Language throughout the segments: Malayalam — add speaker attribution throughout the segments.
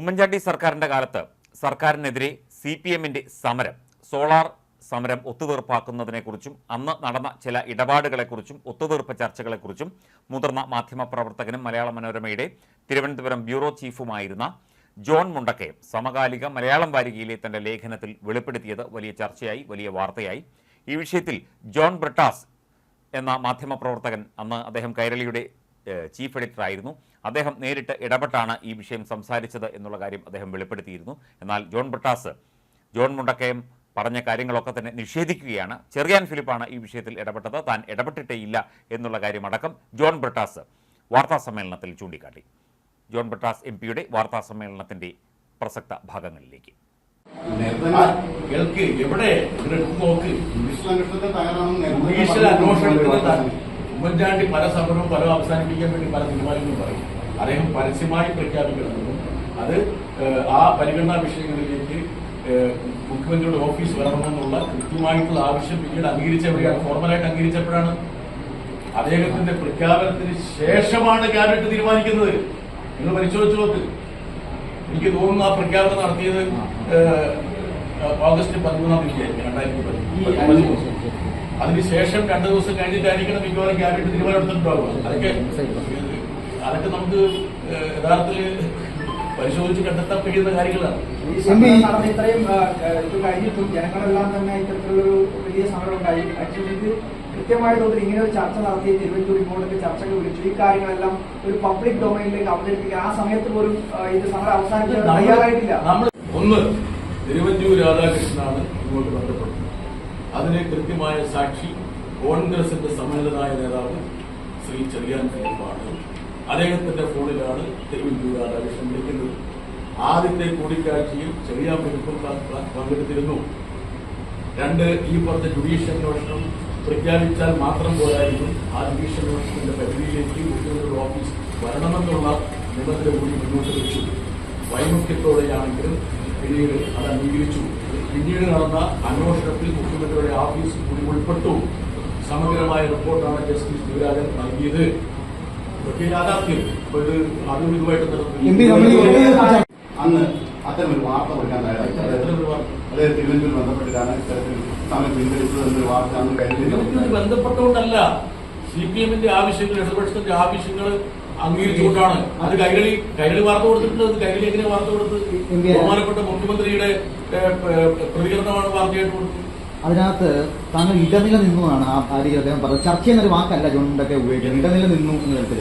Speaker 1: ഉമ്മൻചാണ്ടി സർക്കാരിന്റെ കാലത്ത് സർക്കാരിനെതിരെ സി പി എമ്മിന്റെ സമരം സോളാർ സമരം ഒത്തുതീർപ്പാക്കുന്നതിനെക്കുറിച്ചും അന്ന് നടന്ന ചില ഇടപാടുകളെക്കുറിച്ചും ഒത്തുതീർപ്പ് ചർച്ചകളെക്കുറിച്ചും മുതിർന്ന മാധ്യമപ്രവർത്തകനും മലയാള മനോരമയുടെ തിരുവനന്തപുരം ബ്യൂറോ ചീഫുമായിരുന്ന ജോൺ മുണ്ടക്കയം സമകാലിക മലയാളം വാരികയിലെ തന്റെ ലേഖനത്തിൽ വെളിപ്പെടുത്തിയത് വലിയ ചർച്ചയായി വലിയ വാർത്തയായി. ഈ വിഷയത്തിൽ ജോൺ ബ്രിട്ടാസ് എന്ന മാധ്യമപ്രവർത്തകൻ അന്ന് അദ്ദേഹം കൈരളിയുടെ ചീഫ് എഡിറ്റർ ആയിരുന്നു അദ്ദേഹം നേരിട്ട് ഇടപെട്ടാണ് ഈ വിഷയം സംസാരിച്ചത് എന്നുള്ള കാര്യം അദ്ദേഹം വെളിപ്പെടുത്തിയിരുന്നു. എന്നാൽ ജോൺ ബ്രിട്ടാസ് ജോൺ മുണ്ടക്കയം പറഞ്ഞ കാര്യങ്ങളൊക്കെ തന്നെ നിഷേധിക്കുകയാണ്. ചെറിയാൻ ഫിലിപ്പാണ് ഈ വിഷയത്തിൽ ഇടപെട്ടത്. താൻ ഇടപെട്ടിട്ടേ ഇല്ല എന്നുള്ള കാര്യമടക്കം ജോൺ ബ്രിട്ടാസ് വാർത്താ സമ്മേളനത്തിൽ ചൂണ്ടിക്കാട്ടി. ജോൺ ബ്രിട്ടാസ് എം പിയുടെ വാർത്താ സമ്മേളനത്തിന്റെ പ്രസക്ത ഭാഗങ്ങളിലേക്ക്.
Speaker 2: ഉമ്മൻചാണ്ടി പല സമരവും പല അവസാനിപ്പിക്കാൻ വേണ്ടി പല തീരുമാനങ്ങളും പറയും. അദ്ദേഹം പരസ്യമായി പ്രഖ്യാപിക്കണമെന്നും അത് ആ പരിഗണനാ വിഷയങ്ങളിലേക്ക് മുഖ്യമന്ത്രിയുടെ ഓഫീസ് വരണമെന്നുള്ള കൃത്യമായിട്ടുള്ള ആവശ്യം പിന്നീട് അംഗീകരിച്ചപ്പോഴാണ് ഫോർമലായിട്ട് അംഗീകരിച്ചപ്പോഴാണ്. അദ്ദേഹത്തിന്റെ പ്രഖ്യാപനത്തിന് ശേഷമാണ് ക്യാബിനറ്റ് തീരുമാനിക്കുന്നത്. നിങ്ങൾ പരിശോധിച്ചു നോക്ക്. എനിക്ക് തോന്നുന്നു ആ പ്രഖ്യാപനം നടത്തിയത് ഓഗസ്റ്റ് പതിമൂന്നാം തീയതി രണ്ടായിരത്തി പതിമൂന്ന്. അതിനുശേഷം രണ്ടു ദിവസം കഴിഞ്ഞിട്ടായിരിക്കണം മിക്കവാറും ക്യാബിനറ്റ് തീരുമാനം എടുത്തിട്ടുണ്ടാവുക. അതൊക്കെ അതൊക്കെ നമുക്ക് യഥാർത്ഥത്തിൽ പരിശോധിച്ച് കണ്ടെത്താൻ കഴിയുന്ന കാര്യങ്ങളാണ്.
Speaker 3: ഇത്രയും ഇത് കഴിഞ്ഞിട്ടും ജനങ്ങളെല്ലാം തന്നെ ഇത്തരത്തിലുള്ളൊരു വലിയ സമരം ഉണ്ടായി. ആക്ച്വലി ഇത് കൃത്യമായ തോതിൽ ഇങ്ങനെ ഒരു ചർച്ച നടത്തി തിരുവനന്തപുരം ഇങ്ങോട്ടൊക്കെ ചർച്ചകൾ വിളിച്ചു. ഈ കാര്യങ്ങളെല്ലാം ഒരു പബ്ലിക് ഡൊമൈനിലേക്ക് അവതരിപ്പിക്കുക ആ സമയത്ത് പോലും ഇത് സമരം അവസാനിക്കാൻ തയ്യാറായിട്ടില്ല.
Speaker 2: ഒന്ന് തിരുവഞ്ചൂർ രാധാകൃഷ്ണനാണ് ഇങ്ങോട്ട് ബന്ധപ്പെട്ടത് അതിന് കൃത്യമായ സാക്ഷി കോൺഗ്രസിന്റെ സമ്മേളനായ നേതാവ് ശ്രീ ചെറിയാൻ ഫിലിപ്പാണ്. അദ്ദേഹത്തിന്റെ ഫോണിലാണ് തിരുവഞ്ചൂർ രാധാകൃഷ്ണൻ വിളിക്കുന്നത് ആദ്യത്തെ കൂടിക്കാഴ്ചയിൽ ചെറിയ ഫിലിപ്പും പ- പ- പങ്കെടുത്തിരുന്നു. രണ്ട് ഈ പുറത്തെ ജുഡീഷ്യൽ അന്വേഷണം പ്രഖ്യാപിച്ചാൽ മാത്രം പോരായിരുന്നു. ആ ജുഡീഷ്യൽ അന്വേഷണത്തിന്റെ പരിധിയിലേക്ക് മുഖ്യമന്ത്രിയുടെ ഓഫീസ് വരണമെന്നുള്ള നിബന്ധന കൂടി മുന്നോട്ട് വെച്ചു. വൈമുഖ്യത്തോടെയാണെങ്കിലും പിന്നീട് അത് അംഗീകരിച്ചു. പിന്നീട് നടന്ന അന്വേഷണത്തിൽ മുഖ്യമന്ത്രിയുടെ ഓഫീസ് കൂടി ഉൾപ്പെട്ടു. സമഗ്രമായ റിപ്പോർട്ടാണ് ജസ്റ്റിസ് ശിവരാജൻ നൽകിയത്. ഇതൊക്കെ യാഥാർത്ഥ്യം. നടത്തുന്നു
Speaker 4: അന്ന് അത്തരം ഒരു വാർത്ത കൊടുക്കാൻ തയ്യാറായി. അതായത് തിരുവനന്തപുരം ബന്ധപ്പെട്ടിട്ടാണ് ഇത്തരത്തിൽ സമയം പിൻവലിച്ചത് എന്നൊരു വാർത്ത അന്ന് കഴിഞ്ഞു
Speaker 2: ബന്ധപ്പെട്ടുകൊണ്ടല്ല സി പി എമ്മിന്റെ ആവശ്യങ്ങൾ ഇടതുപക്ഷത്തിന്റെ ആവശ്യങ്ങൾ അംഗീകരിച്ചുകൊണ്ടാണ്. അത് കൈരളി കൈരളി വാർത്ത കൊടുത്തിട്ടുണ്ട്. അത് കൈരളി എങ്ങനെ വാർത്ത കൊടുത്ത്? ബഹുമാനപ്പെട്ട മുഖ്യമന്ത്രിയുടെ പ്രതികരണമാണ് വാർത്തയായിട്ട് കൊടുത്തത്
Speaker 5: അതിനകത്ത് താങ്കൾ ഇടനില നിന്നു എന്നാണ് ആ ഭാര്യ അദ്ദേഹം പറഞ്ഞത്. ചർച്ച എന്നൊരു വാക്കല്ല ജോണിന്റെ ഉപയോഗിക്കുന്നത്? ഇടനില നിന്നു എന്ന്
Speaker 2: ഒരു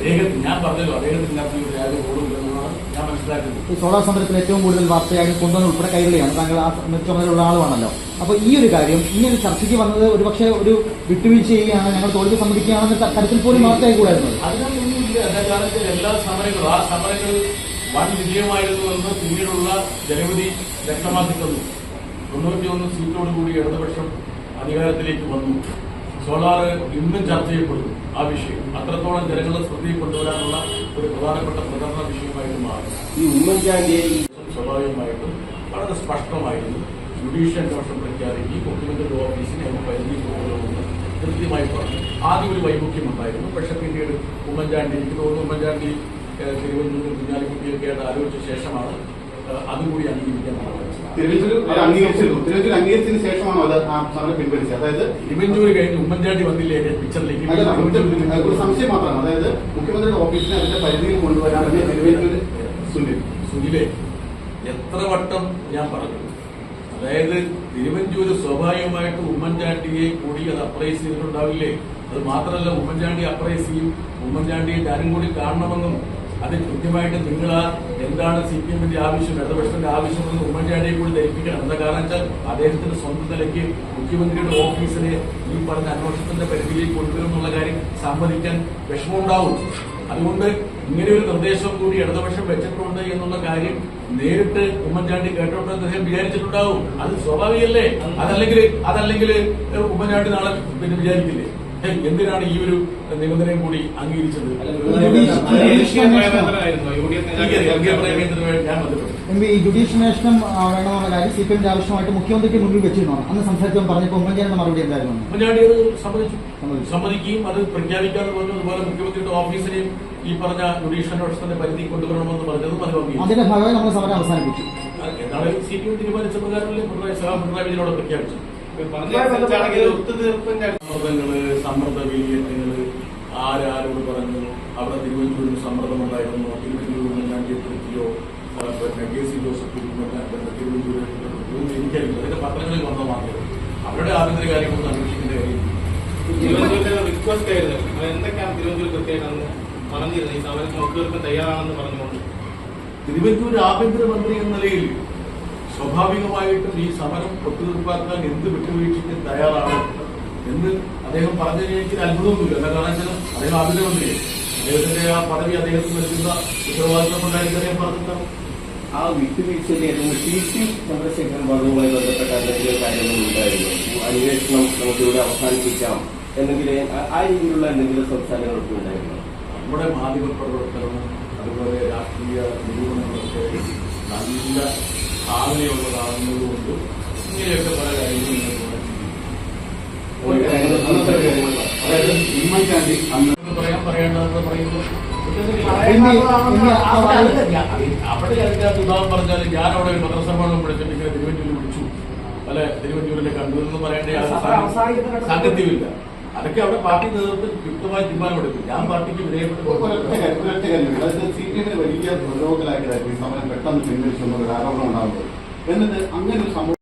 Speaker 5: ഈ സോളാർ സമരത്തിൽ ഏറ്റവും കൂടുതൽ വാർത്തയായി കൊണ്ടുവന്ന ഉൾപ്പെടെ കൈകളിയാണ്. താങ്കൾ ആ ചുമതലയുള്ള ആളുമാണല്ലോ അപ്പൊ ഈ ഒരു കാര്യം ഇങ്ങനെ ഒരു ചർച്ചയ്ക്ക് വന്നത് ഒരുപക്ഷെ ഒരു വിട്ടുവീഴ്ച ചെയ്യുകയാണ്. ഞങ്ങൾ തോൽവി സമ്മതിക്കുകയാണെന്ന തരത്തിൽ പോലും വാർത്തയായി
Speaker 2: കൂടായിരുന്നു. എല്ലാ സമരങ്ങളും ആ സമരങ്ങൾ വൻ വിജയമായിരുന്നു എന്ന് പിന്നീടുള്ള ജനവിധി വ്യക്തമാക്കി തന്നു തൊണ്ണൂറ്റിയൊന്ന് സീറ്റോട് കൂടി ഇടതുപക്ഷം അധികാരത്തിലേക്ക് വന്നു. സോളാർ ഇന്നും ചർച്ച ചെയ്യപ്പെടുന്നു. ആ വിഷയം അത്രത്തോളം ജനങ്ങളെ ശ്രദ്ധയിൽ കൊണ്ടുവരാനുള്ള ഒരു പ്രധാനപ്പെട്ട പ്രചരണ വിഷയമായിട്ട് മാറി
Speaker 4: ഈ ഉമ്മൻചാണ്ടിയെ
Speaker 2: സ്വാഭാവികമായിട്ടും വളരെ സ്പഷ്ടമായിരുന്നു. ജുഡീഷ്യൽ അന്വേഷണം ഈ മുഖ്യമന്ത്രിയുടെ ഓഫീസിനെ നമുക്ക് പരിധി പോകണമെന്ന് കൃത്യമായി പറഞ്ഞു. ആദ്യം ഒരു വൈമുഖ്യം ഉണ്ടായിരുന്നു. പക്ഷെ പിന്നീട് ഉമ്മൻചാണ്ടി എനിക്ക് തോന്നുന്നു ഉമ്മൻചാണ്ടി തിരുവനന്തപുരം കുഞ്ഞാലിക്കുട്ടിയൊക്കെ ആയിട്ട് ആലോചിച്ച ശേഷമാണ് അതുകൂടി
Speaker 4: അംഗീകരിച്ചതിന് ശേഷമാണോ അത് സമരം പിൻവലിച്ചത്? അതായത്
Speaker 2: തിരുവഞ്ചൂര് കഴിഞ്ഞ് ഉമ്മൻചാണ്ടി വന്നില്ലേ പിക്ചറിലേക്ക്
Speaker 4: ഒരു- സംശയം മാത്രമാണ്. അതായത് മുഖ്യമന്ത്രിയുടെ ഓഫീസിനെ അതിന്റെ പരിധിയിൽ സുനിൽ.
Speaker 2: സുനിലെ എത്ര വട്ടം ഞാൻ പറഞ്ഞു. അതായത് തിരുവഞ്ചൂര് സ്വാഭാവികമായിട്ട് ഉമ്മൻചാണ്ടിയെ കൂടി അത് അപ്രൈസ് ചെയ്തിട്ടുണ്ടാവില്ലേ? അത് മാത്രമല്ല ഉമ്മൻചാണ്ടി അപ്രൈസ് ചെയ്യും. ഉമ്മൻചാണ്ടിയെ ഞാനും കൂടി കാണണമെന്നും അത് കൃത്യമായിട്ട് നിങ്ങൾ എന്താണ് സി പി എമ്മിന്റെ ആവശ്യം ഇടതുപക്ഷത്തിന്റെ ആവശ്യമെന്ന് ഉമ്മൻചാണ്ടിയെ കൂടി ധരിപ്പിക്കണം. എന്താ കാരണം വെച്ചാൽ അദ്ദേഹത്തിന്റെ സ്വന്തം നിലയ്ക്ക് മുഖ്യമന്ത്രിയുടെ ഓഫീസിനെ ഈ പറഞ്ഞ അന്വേഷണത്തിന്റെ പരിധിയിലേക്ക് കൊണ്ടുവരുമെന്നുള്ള കാര്യം സമ്മതിക്കാൻ വിഷമമുണ്ടാവും. അതുകൊണ്ട് ഇങ്ങനെ ഒരു നിർദ്ദേശം കൂടി ഇടതുപക്ഷം വെച്ചിട്ടുണ്ട് എന്നുള്ള കാര്യം നേരിട്ട് ഉമ്മൻചാണ്ടി കേട്ടോണ്ടെന്ന് അദ്ദേഹം വിചാരിച്ചിട്ടുണ്ടാവും. അത് സ്വാഭാവികല്ലേ? അതല്ലെങ്കിൽ അതല്ലെങ്കിൽ ഉമ്മൻചാണ്ടി നാളെ പിന്നെ വിചാരിക്കില്ലേ? എന്തിനാണ് ഈ ഒരു നിബന്ധനയും കൂടി അംഗീകരിച്ചത്?
Speaker 5: ജുഡീഷ്യൽ അന്വേഷണം വേണമെന്ന കാര്യം സി പി എമ്മിന്റെ ആവശ്യമായിട്ട് മുഖ്യമന്ത്രിക്ക് മുന്നിൽ വെച്ചിരുന്നു അന്ന് സംസാരിച്ചു പറഞ്ഞപ്പോൾ ഉമ്മൻചാണ്ടിയുടെ മറുപടി എന്തായിരുന്നു?
Speaker 2: ഉമ്മൻചാണ്ടി അത് സമ്മതിച്ചു. സമ്മതിക്കുകയും അത് പ്രഖ്യാപിക്കാതെ പറഞ്ഞു. അതുപോലെ മുഖ്യമന്ത്രിയുടെ ഓഫീസിനെയും ഈ പറഞ്ഞ ജുഡീഷ്യൽ അന്വേഷണത്തിന്റെ പരിധി കൊണ്ടുവരണമെന്ന് പറഞ്ഞത് അംഗീകരിച്ചു.
Speaker 5: അതിന്റെ ഭാഗമായി നമ്മൾ സമരം അവസാനിപ്പിച്ചു.
Speaker 2: എന്താണ് സി പി എം തീരുമാനിച്ച പ്രകാരമല്ലേ പിണറായി സഹ പിണറായി വിജയനോട് പ്രഖ്യാപിച്ചു സമ്മർദ്ദ വേലിയേറ്റങ്ങൾ ആരാരോട് പറഞ്ഞു അവിടെ തിരുവനന്തപുരം സമ്മർദ്ദമുണ്ടായിരുന്നു തിരുവനന്തപുരം ഞാൻ ചെയ്തിരിക്കുകയോ പിന്നെ കെ സി ജോസഫ് തിരുവനന്തപുരം എനിക്കറിയില്ല അതിന്റെ പത്രങ്ങളിൽ വന്ന മാത്രമേ അവരുടെ ആഭ്യന്തര കാര്യങ്ങളൊന്നും അന്വേഷിക്കേണ്ട കാര്യമില്ല.
Speaker 6: തിരുവനന്തപുരത്തെ റിക്വസ്റ്റ് ആയിരുന്നു. എന്തൊക്കെയാണ് തിരുവനന്തപുരം കൃത്യമായിട്ടാണ് പറഞ്ഞിരുന്നത്? ഈ സമരം ഒത്തുതീർപ്പ് തയ്യാറാണെന്ന് പറഞ്ഞുകൊണ്ട്.
Speaker 2: തിരുവനന്തപുരം ആഭ്യന്തരമന്ത്രി എന്ന നിലയിൽ സ്വാഭാവികമായിട്ടും ഈ സമരം ഒത്തുതീർപ്പാക്കാൻ എന്ത് വിട്ടുവീഴ്ചയ്ക്കും തയ്യാറാണ് എന്ന് അദ്ദേഹം പറഞ്ഞതിന് എനിക്ക് അത്ഭുതമൊന്നുമില്ല. എന്താ കാരണം അദ്ദേഹം ആഭ്യന്തരമന്ത്രി അദ്ദേഹത്തിന്റെ ആ പദവി അദ്ദേഹത്തിന് നൽകുന്ന ഉത്തരവാദിത്വം ഉണ്ടായിരുന്നു അദ്ദേഹം പറഞ്ഞിട്ടുണ്ടാവും
Speaker 7: ആ വിട്ടുവീഴ്ചയിലായിരുന്നു ടി സി ചന്ദ്രശേഖരൻ പറഞ്ഞതുമായി ബന്ധപ്പെട്ട എന്തെങ്കിലും കാര്യങ്ങൾ ഉണ്ടായിരുന്നു? അന്വേഷണം നമുക്കിവിടെ അവസാനിപ്പിക്കാം. എന്തെങ്കിലും ആ- ആ രീതിയിലുള്ള എന്തെങ്കിലും സംസ്ഥാനങ്ങളൊക്കെ ഉണ്ടായിരുന്നു?
Speaker 2: നമ്മുടെ മാധ്യമ പ്രവർത്തനവും അതുപോലെ രാഷ്ട്രീയ നിരൂപണങ്ങളൊക്കെ നല്ല ഭാവനയുള്ളതാകുന്നതുകൊണ്ട് ഇങ്ങനെയൊക്കെ പല കാര്യങ്ങളും
Speaker 4: അതായത് ഉമ്മൻചാണ്ടി അന്ന്
Speaker 2: എന്ന് പറയാൻ പറയേണ്ടതെന്ന്
Speaker 5: ആ
Speaker 2: അവിടെ അതിനകത്ത് ഉദാഹരണം പറഞ്ഞാൽ ഞാൻ അവിടെ ഒരു പത്രസമ്മേളനം വിളിച്ചിട്ട് തിരുവനന്തപുരം വിളിച്ചു. അല്ലെ? തിരുവഞ്ചൂരിലെ കണ്ടു എന്ന് പറയേണ്ട യാതൊരു അതൊക്കെ അവിടെ പാർട്ടി നേതൃത്വം യുക്തമായ തീരുമാനമെടുക്കും ഞാൻ പാർട്ടിക്ക് വിധേയപ്പെട്ടു
Speaker 4: സി പി വലിയ പ്രതിരോധത്തിലാക്കിയതായിരുന്നു ഈ സമരം പെട്ടെന്ന് പിൻവലിച്ചു എന്നൊരു ആരോപണം ഉണ്ടാകുന്നത് എന്നിട്ട് അങ്ങനെ ഒരു സംഭവം